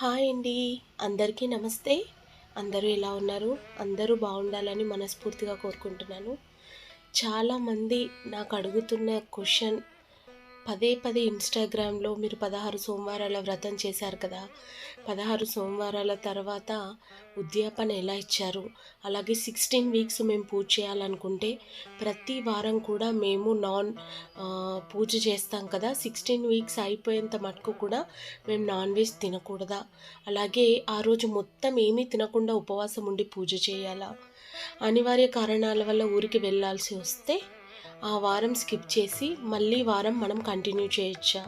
Hi అండి. అందరికీ నమస్తే. అందరూ ఎలా ఉన్నారు? అందరూ బాగుండాలని మనస్ఫూర్తిగా కోరుకుంటున్నాను. చాలామంది నాకు అడుగుతున్న క్వశ్చన్ పదే పదే ఇన్స్టాగ్రామ్లో మీరు పదహారు సోమవారాల వ్రతం చేశారు కదా. పదహారు సోమవారాల తర్వాత ఉద్యాపన ఎలా ఇచ్చారు? అలాగే సిక్స్టీన్ వీక్స్ మేము పూజ చేయాలనుకుంటే ప్రతి వారం కూడా మేము నాన్ పూజ చేస్తాం కదా. సిక్స్టీన్ వీక్స్ అయిపోయేంత మటుకు కూడా మేము నాన్ వెజ్ తినకూడదా? అలాగే ఆ రోజు మొత్తం ఏమీ తినకుండా ఉపవాసం ఉండి పూజ చేయాలా? అనివార్య కారణాల వల్ల ఊరికి వెళ్ళాల్సి వస్తే ఆ వారం స్కిప్ చేసి మళ్ళీ వారం మనం కంటిన్యూ చేయొచ్చా?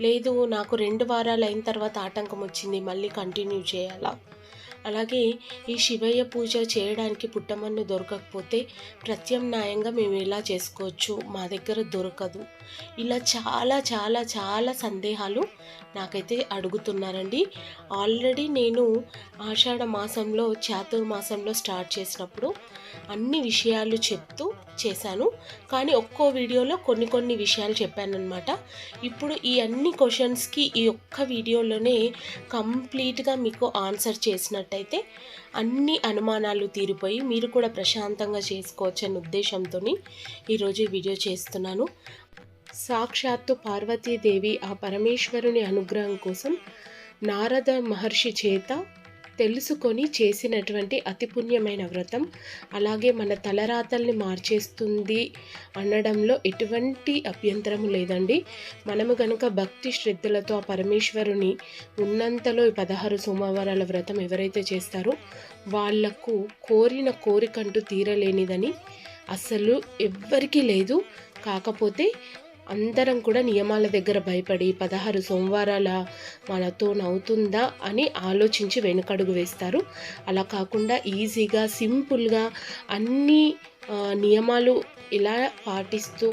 లేదు నాకు రెండు వారాలు అయిన తర్వాత ఆటంకం వచ్చింది మళ్ళీ కంటిన్యూ చేయాలా? అలాగే ఈ శివయ్య పూజ చేయడానికి పుట్టమన్ను దొరకకపోతే ప్రత్యామ్నాయంగా మేము ఎలా చేసుకోవచ్చు మా దగ్గర దొరకదు. ఇలా చాలా చాలా చాలా సందేహాలు నాకైతే అడుగుతున్నారండి. ఆల్రెడీ నేను ఆషాఢ మాసంలో చాతుర్మాసంలో స్టార్ట్ చేసినప్పుడు అన్ని విషయాలు చెప్తూ చేశాను. కానీ ఒక్కో వీడియోలో కొన్ని కొన్ని విషయాలు చెప్పానమాట ఇప్పుడు ఈ అన్ని క్వశ్చన్స్కి ఈ ఒక్క వీడియోలోనే కంప్లీట్గా మీకు ఆన్సర్ చేసినట్టయితే అన్ని అనుమానాలు తీరిపోయి మీరు కూడా ప్రశాంతంగా చేసుకోవచ్చనే ఉద్దేశంతో ఈరోజు వీడియో చేస్తున్నాను. సాక్షాత్తు పార్వతీదేవి ఆ పరమేశ్వరుని అనుగ్రహం కోసం నారద మహర్షి చేత తెలుసుకొని చేసినటువంటి అతి పుణ్యమైన వ్రతం. అలాగే మన తలరాతల్ని మార్చేస్తుంది అనడంలో ఎటువంటి అభ్యంతరము లేదండి. మనము గనుక భక్తి శ్రద్ధలతో ఆ పరమేశ్వరుని ఉన్నంతలో ఈ పదహారు సోమవారాల వ్రతం ఎవరైతే చేస్తారో వాళ్ళకు కోరిన కోరికంటూ తీరలేనిదని అసలు ఎవ్వరికీ లేదు. కాకపోతే అందరం కూడా నియమాల దగ్గర భయపడి పదహారు సోమవారాల మనతో నవ్వుతుందా అని ఆలోచించి వెనుకడుగు వేస్తారు. అలా కాకుండా ఈజీగా సింపుల్గా అన్ని నియమాలు ఇలా పాటిస్తూ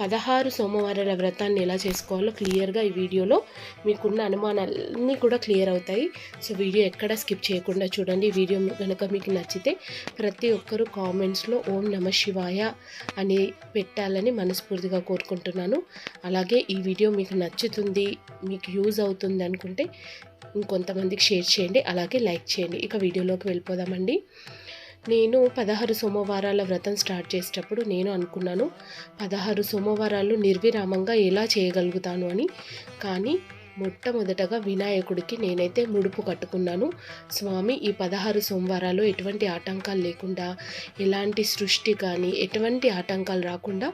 పదహారు సోమవారాల వ్రతాన్ని ఎలా చేసుకోవాలో క్లియర్గా ఈ వీడియోలో మీకున్న అనుమానాలన్నీ కూడా క్లియర్ అవుతాయి. సో వీడియో ఎక్కడ స్కిప్ చేయకుండా చూడండి. ఈ వీడియో కనుక మీకు నచ్చితే ప్రతి ఒక్కరూ కామెంట్స్లో ఓం నమ శివాయ అని పెట్టాలని మనస్ఫూర్తిగా కోరుకుంటున్నాను. అలాగే ఈ వీడియో మీకు నచ్చుతుంది మీకు యూజ్ అవుతుంది అనుకుంటే ఇంకొంతమందికి షేర్ చేయండి. అలాగే లైక్ చేయండి. ఇక వీడియోలోకి వెళ్ళిపోదామండి. నేను పదహారు సోమవారాల వ్రతం స్టార్ట్ చేసేటప్పుడు నేను అనుకున్నాను పదహారు సోమవారాలు నిర్విరామంగా ఎలా చేయగలుగుతాను అని. కానీ మొట్టమొదటగా వినాయకుడికి నేనైతే ముడుపు కట్టుకున్నాను. స్వామి ఈ పదహారు సోమవారాలు ఎటువంటి ఆటంకాలు లేకుండా ఎలాంటి సృష్టి కానీ ఎటువంటి ఆటంకాలు రాకుండా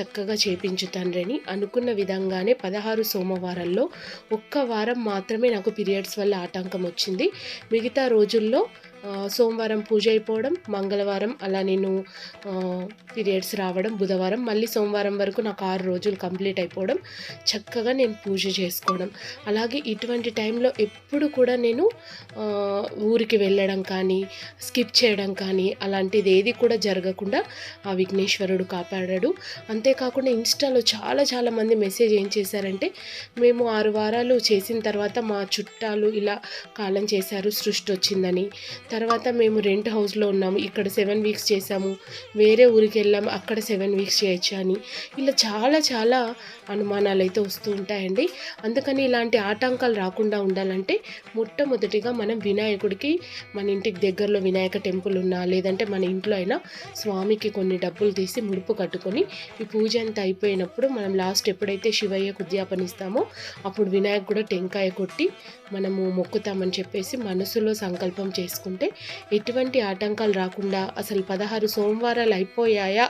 చక్కగా చేపించు తండ్రిని అనుకున్న విధంగానే పదహారు సోమవారాల్లో ఒక్క వారం మాత్రమే నాకు పీరియడ్స్ వల్ల ఆటంకం వచ్చింది. మిగతా రోజుల్లో సోమవారం పూజ అయిపోవడం మంగళవారం అలా నేను పీరియడ్స్ రావడం బుధవారం మళ్ళీ సోమవారం వరకు నాకు ఆరు రోజులు కంప్లీట్ అయిపోవడం చక్కగా నేను పూజ చేసుకోవడం. అలాగే ఇటువంటి టైంలో ఎప్పుడు కూడా నేను ఊరికి వెళ్ళడం కానీ స్కిప్ చేయడం కానీ అలాంటిది ఏది కూడా జరగకుండా ఆ విఘ్నేశ్వరుడు కాపాడాడు. అంతేకాకుండా ఇన్స్టాలో చాలా చాలా మంది మెసేజ్ ఏం చేశారంటే మేము ఆరు వారాలు చేసిన తర్వాత మా చుట్టాలు ఇలా కాలం చేశారు సృష్టి వచ్చిందని తర్వాత మేము రెంట్ హౌస్లో ఉన్నాము. ఇక్కడ సెవెన్ వీక్స్ చేసాము వేరే ఊరికి వెళ్ళాము. అక్కడ సెవెన్ వీక్స్ చేయొచ్చు అని. ఇలా చాలా చాలా అనుమానాలు అయితే వస్తూ ఉంటాయండి. అందుకని ఇలాంటి ఆటంకాలు రాకుండా ఉండాలంటే మొట్టమొదటిగా మనం వినాయకుడికి మన ఇంటికి దగ్గరలో వినాయక టెంపుల్ ఉన్నా లేదంటే మన ఇంట్లో అయినా స్వామికి కొన్ని డబ్బులు తీసి ముడుపు కట్టుకొని ఈ పూజ అంతా అయిపోయినప్పుడు మనం లాస్ట్ ఎప్పుడైతే శివయ్యకు ఉద్యాపన ఇస్తామో అప్పుడు వినాయకు కూడా టెంకాయ కొట్టి మనము మొక్కుతామని చెప్పేసి మనసులో సంకల్పం చేసుకుంటే ఎటువంటి ఆటంకాలు రాకుండా అసలు పదహారు సోమవారాలు అయిపోయాయా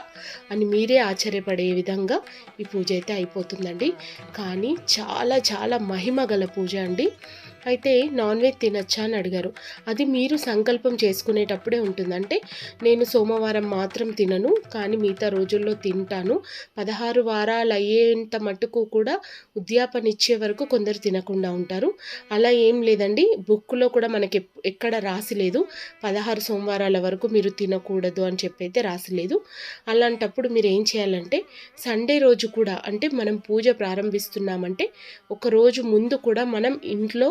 అని మీరే ఆశ్చర్యపడే విధంగా ఈ పూజ అయితే అయిపోతుందండి. కానీ చాలా చాలా మహిమ గల పూజ అండి. అయితే నాన్ వెజ్ తినచ్చా అని అడిగారు. అది మీరు సంకల్పం చేసుకునేటప్పుడే ఉంటుంది. అంటే నేను సోమవారం మాత్రం తినను కానీ మిగతా రోజుల్లో తింటాను. పదహారు వారాలు అయ్యేంత మట్టుకు కూడా ఉద్యాపన ఇచ్చే వరకు కొందరు తినకుండా ఉంటారు. అలా ఏం లేదండి. బుక్లో కూడా మనకి ఎక్కడ రాసి లేదు. పదహారు సోమవారాల వరకు మీరు తినకూడదు అని చెప్పి అయితే రాసి లేదు. అలాంటప్పుడు మీరు ఏం చేయాలంటే సండే రోజు కూడా అంటే మనం పూజ ప్రారంభిస్తున్నామంటే ఒక రోజు ముందు కూడా మనం ఇంట్లో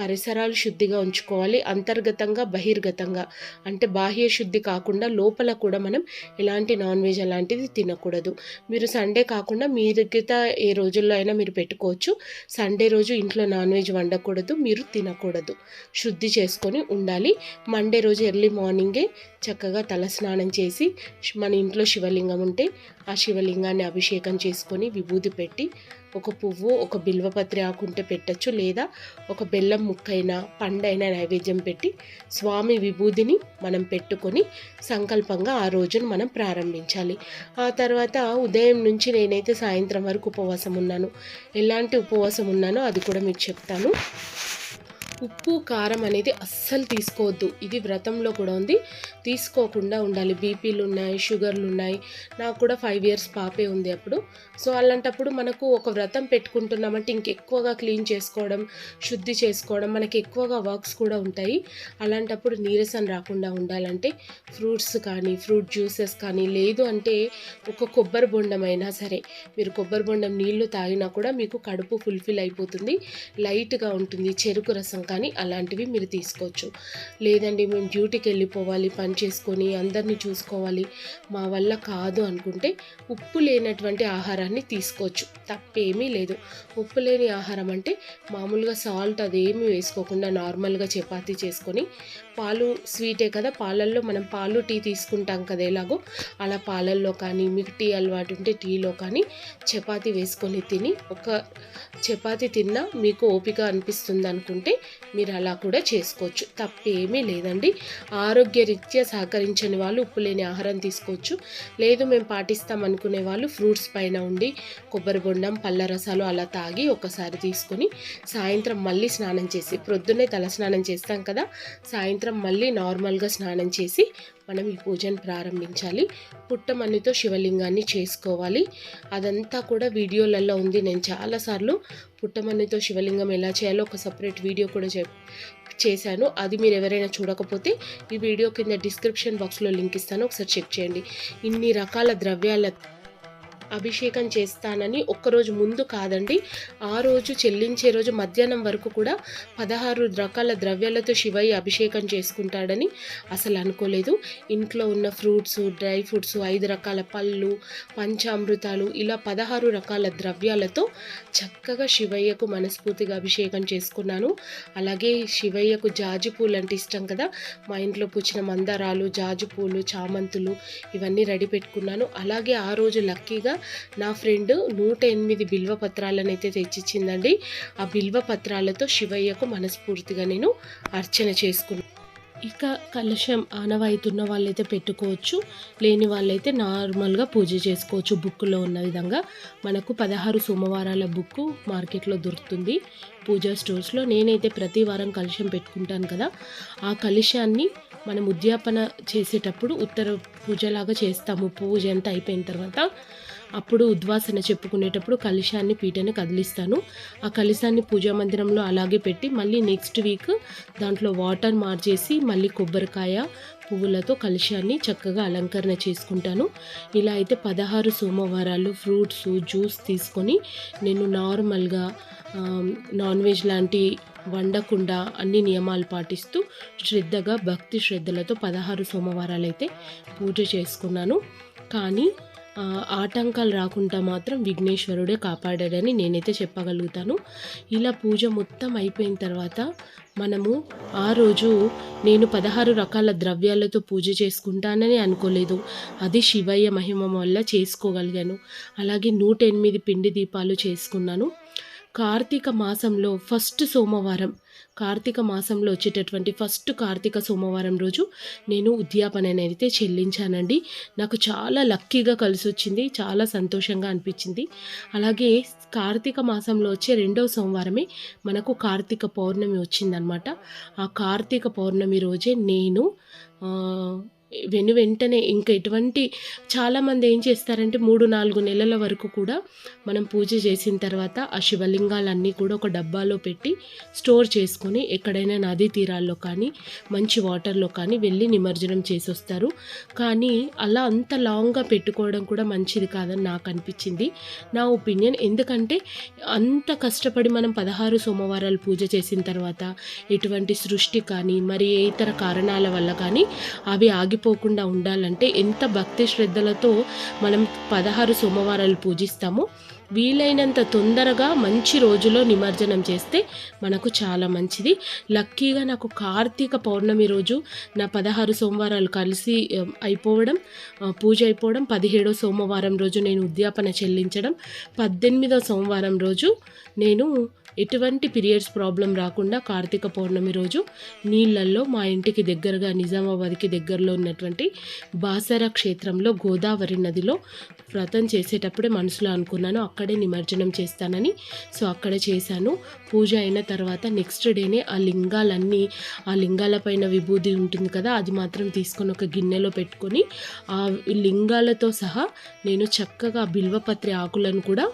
పరిసరాలు శుద్ధిగా ఉంచుకోవాలి అంతర్గతంగా బహిర్గతంగా. అంటే బాహ్య శుద్ధి కాకుండా లోపల కూడా మనం ఎలాంటి నాన్ వెజ్ అలాంటిది తినకూడదు. మీరు సండే కాకుండా మిగతా ఏ రోజుల్లో అయినా మీరు పెట్టుకోవచ్చు. సండే రోజు ఇంట్లో నాన్ వెజ్ వండకూడదు మీరు తినకూడదు. శుద్ధి చేసుకొని ఉండాలి. మండే రోజు ఎర్లీ మార్నింగే చక్కగా తలస్నానం చేసి మన ఇంట్లో శివలింగం ఉంటే ఆ శివలింగాన్ని అభిషేకం చేసుకొని విభూది పెట్టి ఒక పువ్వు ఒక బిల్వపత్రి ఆకుంటే పెట్టచ్చు. లేదా ఒక బెల్లం ముక్కైనా పండైనా నైవేద్యం పెట్టి స్వామి విభూదిని మనం పెట్టుకొని సంకల్పంగా ఆ రోజును మనం ప్రారంభించాలి. ఆ తర్వాత ఉదయం నుంచి నేనైతే సాయంత్రం వరకు ఉపవాసం ఉన్నాను. ఎలాంటి ఉపవాసం ఉన్నానో అది కూడా మీకు చెప్తాను. ఉప్పు కారం అనేది అస్సలు తీసుకోవద్దు. ఇది వ్రతంలో కూడా ఉంది. తీసుకోకుండా ఉండాలి. బీపీలు ఉన్నాయి షుగర్లు ఉన్నాయి. నాకు కూడా ఫైవ్ ఇయర్స్ పాపే ఉంది అప్పుడు. సో అలాంటప్పుడు మనకు ఒక వ్రతం పెట్టుకుంటున్నామంటే ఇంకెక్కువగా క్లీన్ చేసుకోవడం శుద్ధి చేసుకోవడం మనకి ఎక్కువగా వర్క్స్ కూడా ఉంటాయి. అలాంటప్పుడు నీరసం రాకుండా ఉండాలంటే ఫ్రూట్స్ కానీ ఫ్రూట్ జ్యూసెస్ కానీ లేదు అంటే ఒక కొబ్బరి బొండం అయినా సరే మీరు కొబ్బరి బొండం నీళ్ళు తాగినా కూడా మీకు కడుపు ఫుల్ఫిల్ అయిపోతుంది. లైట్గా ఉంటుంది. చెరుకు రసం కానీ అలాంటివి మీరు తీసుకోవచ్చు. లేదండి మేము డ్యూటీకి వెళ్ళిపోవాలి పని చేసుకొని అందరినీ చూసుకోవాలి. మా వల్ల కాదు అనుకుంటే ఉప్పు లేనటువంటి ఆహారాన్ని తీసుకోవచ్చు. తప్పేమీ లేదు. ఉప్పు లేని ఆహారం అంటే మామూలుగా సాల్ట్ అదేమీ వేసుకోకుండా నార్మల్గా చపాతీ చేసుకొని పాలు స్వీటే కదా పాలల్లో మనం పాలు టీ తీసుకుంటాం కదా ఎలాగో. అలా పాలల్లో కానీ మీకు టీ అలవాటు ఉంటే టీలో కానీ చపాతి వేసుకొని తిని ఒక చపాతి తిన్నా మీకు ఓపిక అనిపిస్తుంది అనుకుంటే మీరు అలా కూడా చేసుకోవచ్చు. తప్పేమీ లేదండి. ఆరోగ్యరీత్యా సహకరించని వాళ్ళు ఉప్పు లేని ఆహారం తీసుకోవచ్చు. లేదు మేము పాటిస్తాం అనుకునే వాళ్ళు ఫ్రూట్స్ పైన ఉండి కొబ్బరి బొండం పళ్ళ రసాలు అలా తాగి ఒకసారి తీసుకొని సాయంత్రం మళ్ళీ స్నానం చేసి ప్రొద్దునే తల స్నానం చేస్తాం కదా సాయంత్రం మళ్ళీ నార్మల్గా స్నానం చేసి మనం ఈ పూజను ప్రారంభించాలి. పుట్టమన్నితో శివలింగాన్ని చేసుకోవాలి. అదంతా కూడా వీడియోలలో ఉంది. నేను చాలాసార్లు పుట్టమన్నితో శివలింగం ఎలా చేయాలో ఒక సపరేట్ వీడియో కూడా చెప్ చేశాను. అది మీరు ఎవరైనా చూడకపోతే ఈ వీడియో కింద డిస్క్రిప్షన్ బాక్స్లో లింక్ ఇస్తాను. ఒకసారి చెక్ చేయండి. ఇన్ని రకాల ద్రవ్యాల అభిషేకం చేస్తానని ఒక్కరోజు ముందు కాదండి ఆ రోజు చెల్లించే రోజు మధ్యాహ్నం వరకు కూడా పదహారు రకాల ద్రవ్యాలతో శివయ్య అభిషేకం చేసుకుంటాడని అసలు అనుకోలేదు. ఇంట్లో ఉన్న ఫ్రూట్స్ డ్రై ఫ్రూట్స్ ఐదు రకాల పళ్ళు పంచామృతాలు ఇలా పదహారు రకాల ద్రవ్యాలతో చక్కగా శివయ్యకు మనస్ఫూర్తిగా అభిషేకం చేసుకున్నాను. అలాగే శివయ్యకు జాజి పూలు అంటే ఇష్టం కదా మా ఇంట్లో పూచిన మందారాలు జాజి పూలు చామంతులు ఇవన్నీ రెడీ పెట్టుకున్నాను. అలాగే ఆ రోజు లక్కీగా నా ఫ్రెండ్ నూట ఎనిమిది బిల్వ పత్రాలను అయితే తెచ్చిచ్చిందండి. ఆ బిల్వ పత్రాలతో శివయ్యకు మనస్ఫూర్తిగా నేను అర్చన చేసుకున్నాను ఇక కలశం ఆనవాయితున్న వాళ్ళైతే పెట్టుకోవచ్చు లేని వాళ్ళైతే నార్మల్గా పూజ చేసుకోవచ్చు బుక్లో ఉన్న విధంగా. మనకు పదహారు సోమవారాల బుక్ మార్కెట్లో దొరుకుతుంది. పూజా స్టోర్స్లో నేనైతే ప్రతి వారం కలశం పెట్టుకుంటాను కదా. ఆ కలశాన్ని మనం ఉద్యాపన చేసేటప్పుడు ఉత్తర పూజలాగా చేస్తాము. పూజ అంతా అయిపోయిన తర్వాత అప్పుడు ఉద్వాసన చెప్పుకునేటప్పుడు కలశాన్ని పీటని కదిలిస్తాను. ఆ కలశాన్ని పూజా మందిరంలో అలాగే పెట్టి మళ్ళీ నెక్స్ట్ వీక్ దాంట్లో వాటర్ మార్చేసి మళ్ళీ కొబ్బరికాయ పువ్వులతో కలశాన్ని చక్కగా అలంకరణ చేసుకుంటాను. ఇలా అయితే పదహారు సోమవారాలు ఫ్రూట్స్ జ్యూస్ తీసుకొని నేను నార్మల్గా నాన్ వెజ్ లాంటి వండకుండా అన్ని నియమాలు పాటిస్తూ శ్రద్ధగా భక్తి శ్రద్ధలతో పదహారు సోమవారాలు అయితే పూజ చేసుకున్నాను. కానీ ఆటంకాలు రాకుండా మాత్రం విఘ్నేశ్వరుడే కాపాడాడని నేనైతే చెప్పగలుగుతాను. ఇలా పూజ మొత్తం అయిపోయిన తర్వాత మనము ఆ రోజు నేను పదహారు రకాల ద్రవ్యాలతో పూజ చేసుకుంటానని అనుకోలేదు. అది శివయ్య మహిమ వల్ల చేసుకోగలిగాను. అలాగే నూట ఎనిమిది పిండి దీపాలు చేసుకున్నాను. కార్తీక మాసంలో ఫస్ట్ సోమవారం కార్తీక మాసంలో వచ్చేటటువంటి ఫస్ట్ కార్తీక సోమవారం రోజు నేను ఉద్యాపన అయితే చెల్లించానండి. నాకు చాలా లక్కీగా కలిసి వచ్చింది చాలా సంతోషంగా అనిపించింది. అలాగే కార్తీక మాసంలో వచ్చే రెండవ సోమవారమే మనకు కార్తీక పౌర్ణమి వచ్చిందనమాట ఆ కార్తీక పౌర్ణమి రోజే నేను వెను వెంటనే ఇంకా ఎటువంటి చాలామంది ఏం చేస్తారంటే మూడు నాలుగు నెలల వరకు కూడా మనం పూజ చేసిన తర్వాత ఆ శివలింగాలన్నీ కూడా ఒక డబ్బాలో పెట్టి స్టోర్ చేసుకొని ఎక్కడైనా నదీ తీరాల్లో కానీ మంచి వాటర్లో కానీ వెళ్ళి నిమజ్జనం చేసి వస్తారు కానీ అలా అంత లాంగ్గా పెట్టుకోవడం కూడా మంచిది కాదని నాకు అనిపించింది. నా ఒపీనియన్ ఎందుకంటే అంత కష్టపడి మనం పదహారు సోమవారాలు పూజ చేసిన తర్వాత ఎటువంటి సృష్టి కానీ మరి ఏ ఇతర కారణాల వల్ల కానీ అవి ఆగిపోకుండా ఉండాలంటే ఎంత భక్తి శ్రద్ధలతో మనం పదహారు సోమవారాలు పూజిస్తామో వీలైనంత తొందరగా మంచి రోజులో నిమజ్జనం చేస్తే మనకు చాలా మంచిది. లక్కీగా నాకు కార్తీక పౌర్ణమి రోజు నా పదహారు సోమవారాలు కలిసి అయిపోవడం పూజ అయిపోవడం పదిహేడో సోమవారం రోజు నేను ఉద్యాపన చెల్లించడం పద్దెనిమిదో సోమవారం రోజు నేను ఎటువంటి పీరియడ్స్ ప్రాబ్లం రాకుండా కార్తీక పౌర్ణమి రోజు నీళ్ళల్లో మా ఇంటికి దగ్గరగా నిజామాబాద్కి దగ్గరలో ఉన్నటువంటి బాసర క్షేత్రంలో గోదావరి నదిలో వ్రతం చేసేటప్పుడే మనసులో అనుకున్నాను అక్కడే నిమజ్జనం చేస్తానని. సో అక్కడే చేశాను. పూజ అయిన తర్వాత నెక్స్ట్ డేనే ఆ లింగాలన్నీ ఆ లింగాల పైన విభూది ఉంటుంది కదా అది మాత్రం తీసుకొని ఒక గిన్నెలో పెట్టుకొని ఆ లింగాలతో సహా నేను చక్కగా బిల్వపత్రి ఆకులను కూడా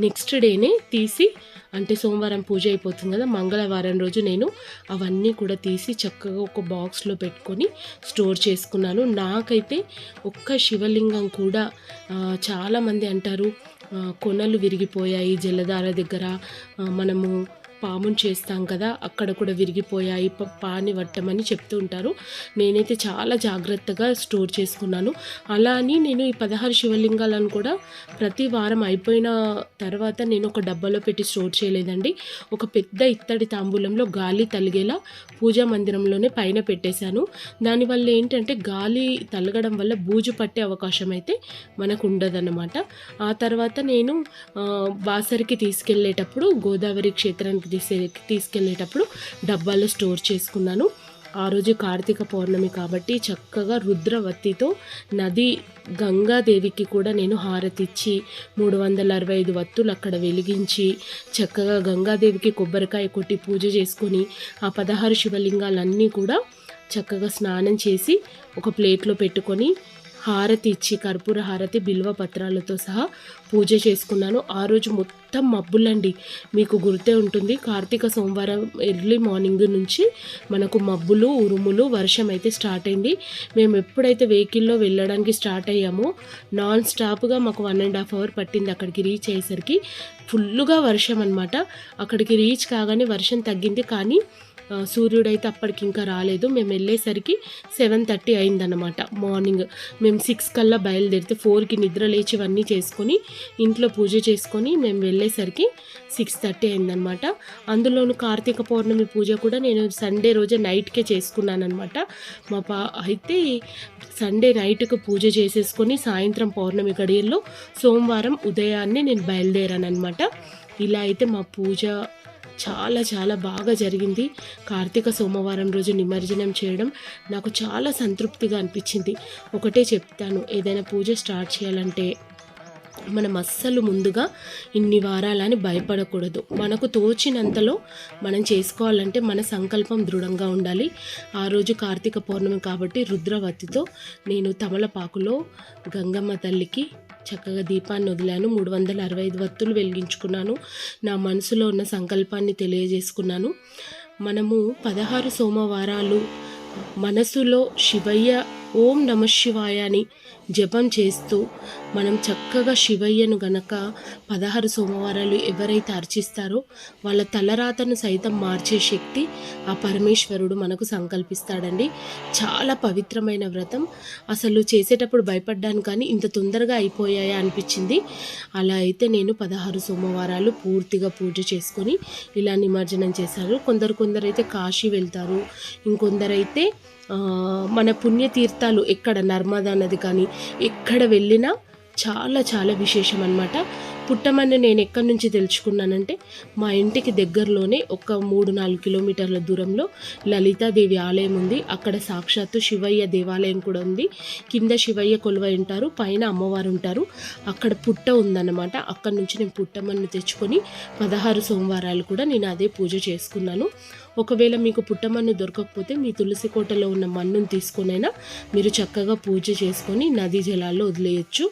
నెక్స్ట్ డేనే తీసి అంటే సోమవారం పూజ అయిపోతుంది కదా మంగళవారం రోజు నేను అవన్నీ కూడా తీసి చక్కగా ఒక బాక్స్లో పెట్టుకొని స్టోర్ చేసుకున్నాను. నాకైతే ఒక్క శివలింగం కూడా చాలామంది అంటారు కొనలు విరిగిపోయాయి జలధార దగ్గర. మనము పాముని చేస్తాం కదా అక్కడ కూడా విరిగిపోయాయి పాని వట్టమని చెప్తూ ఉంటారు. నేనైతే చాలా జాగ్రత్తగా స్టోర్ చేసుకున్నాను. అలా అని నేను ఈ పదహారు శివలింగాలను కూడా ప్రతి వారం అయిపోయిన తర్వాత నేను ఒక డబ్బాలో పెట్టి స్టోర్ చేయలేదండి. ఒక పెద్ద ఇత్తడి తాంబూలంలో గాలి తలిగేలా పూజా మందిరంలోనే పైన పెట్టేశాను. దానివల్ల ఏంటంటే గాలి తలగడం వల్ల బూజు పట్టే అవకాశం అయితే మనకు ఉండదన్నమాట ఆ తర్వాత నేను బాసరికి తీసుకెళ్ళేటప్పుడు గోదావరి క్షేత్రానికి తీసే తీసుకెళ్ళేటప్పుడు డబ్బాలో స్టోర్ చేసుకున్నాను. ఆ రోజు కార్తీక పౌర్ణమి కాబట్టి చక్కగా రుద్రవత్తితో నది గంగాదేవికి కూడా నేను హారతి ఇచ్చి మూడు వందల అరవై ఐదు వత్తులు అక్కడ వెలిగించి చక్కగా గంగాదేవికి కొబ్బరికాయ కొట్టి పూజ చేసుకొని ఆ పదహారు శివలింగాలన్నీ కూడా చక్కగా స్నానం చేసి ఒక ప్లేట్లో పెట్టుకొని హారతి ఇచ్చి కర్పూర హారతి బిల్వ పత్రాలతో సహా పూజ చేసుకున్నాను. ఆ రోజు మొత్తం మబ్బులండి. మీకు గుర్తే ఉంటుంది కార్తీక సోమవారం ఎర్లీ మార్నింగ్ నుంచి మనకు మబ్బులు ఉరుములు వర్షం అయితే స్టార్ట్ అయింది. మేము ఎప్పుడైతే వెహికల్లో వెళ్ళడానికి స్టార్ట్ అయ్యామో నాన్ స్టాప్గా మాకు వన్ అండ్ హాఫ్ అవర్ పట్టింది అక్కడికి రీచ్ అయ్యేసరికి. ఫుల్లుగా వర్షం అనమాట అక్కడికి రీచ్ కాగానే వర్షం తగ్గింది. కానీ సూర్యుడైతే అప్పటికి ఇంకా రాలేదు. మేము వెళ్ళేసరికి సెవెన్ థర్టీ అయిందన్నమాట మార్నింగ్. మేము సిక్స్ కల్లా బయలుదేరితే ఫోర్కి నిద్ర లేచి ఇవన్నీ చేసుకొని ఇంట్లో పూజ చేసుకొని మేము వెళ్ళేసరికి సిక్స్ థర్టీ అయిందనమాట అందులోను కార్తీక పౌర్ణమి పూజ కూడా నేను సండే రోజే నైట్కే చేసుకున్నాను అనమాట మా పా అయితే సండే నైట్కి పూజ చేసేసుకొని సాయంత్రం పౌర్ణమి గడియల్లో సోమవారం ఉదయాన్నే నేను బయలుదేరాను అనమాట ఇలా అయితే మా పూజ చాలా చాలా బాగా జరిగింది. కార్తీక సోమవారం రోజు నిమజ్జనం చేయడం నాకు చాలా సంతృప్తిగా అనిపించింది. ఒకటే చెప్తాను ఏదైనా పూజ స్టార్ట్ చేయాలంటే మనం అస్సలు ముందుగా ఇన్ని వారాలని భయపడకూడదు. మనకు తోచినంతలో మనం చేసుకోవాలంటే మన సంకల్పం దృఢంగా ఉండాలి. ఆ రోజు కార్తీక పౌర్ణమి కాబట్టి రుద్రవతితో నేను తమలపాకులో గంగమ్మ తల్లికి చక్కగా దీపాన్ని వదిలాను. మూడు వందల అరవై ఐదు వత్తులు వెలిగించుకున్నాను. నా మనసులో ఉన్న సంకల్పాన్ని తెలియజేసుకున్నాను. మనము పదహారు సోమవారాలు మనసులో శివయ్య ఓం నమ శివాయ అని జపం చేస్తూ మనం చక్కగా శివయ్యను గనక పదహారు సోమవారాలు ఎవరైతే అర్చిస్తారో వాళ్ళ తలరాతను సైతం మార్చే శక్తి ఆ పరమేశ్వరుడు మనకు సంకల్పిస్తాడండి. చాలా పవిత్రమైన వ్రతం. అసలు చేసేటప్పుడు భయపడ్డాను కానీ ఇంత తొందరగా అయిపోయాయా అనిపించింది. అలా అయితే నేను పదహారు సోమవారాలు పూర్తిగా పూజ చేసుకొని ఇలా నిమజ్జనం చేశారు. కొందరు కొందరైతే కాశీ వెళ్తారు. ఇంకొందరైతే మన పుణ్యతీర్థాలు ఎక్కడ నర్మదా నది కానీ ఎక్కడ వెళ్ళినా చాలా చాలా విశేషం అన్నమాట పుట్టమని నేను ఎక్కడి నుంచి తెలుసుకున్నానంటే మా ఇంటికి దగ్గరలోనే ఒక మూడు నాలుగు కిలోమీటర్ల దూరంలో లలితాదేవి ఆలయం ఉంది. అక్కడ సాక్షాత్తు శివయ్య దేవాలయం కూడా ఉంది. కింద శివయ్య కొలువై ఉంటారు పైన అమ్మవారు ఉంటారు. అక్కడ పుట్ట ఉందన్నమాట. అక్కడ నుంచి నేను పుట్టమన్ను తెచ్చుకొని పదహారు సోమవారాలు కూడా నేను అదే పూజ చేసుకున్నాను. ఒకవేళ మీకు పుట్టమన్ను దొరకకపోతే మీ తులసి కోటలో ఉన్న మన్నును తీసుకొనైనా మీరు చక్కగా పూజ చేసుకొని నదీ జలాల్లో వదిలేయచ్చు.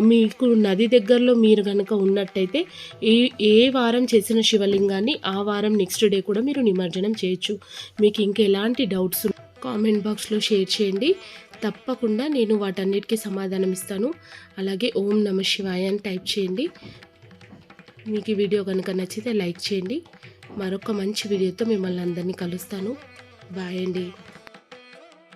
మీకు నది దగ్గరలో మీరు కనుక ఉన్నట్టయితే ఏ ఏ వారం చేసిన శివలింగాన్ని ఆ వారం నెక్స్ట్ డే కూడా మీరు నిమజ్జనం చేయొచ్చు. మీకు ఇంకెలాంటి డౌట్స్ కామెంట్ బాక్స్లో షేర్ చేయండి. తప్పకుండా నేను వాటన్నిటికీ సమాధానం ఇస్తాను. అలాగే ఓం నమ శివాయ అని టైప్ చేయండి. మీకు ఈ వీడియో కనుక నచ్చితే లైక్ చేయండి. మరొక మంచి వీడియోతో మిమ్మల్ని అందరినీ కలుస్తాను. బాయ్ అండి.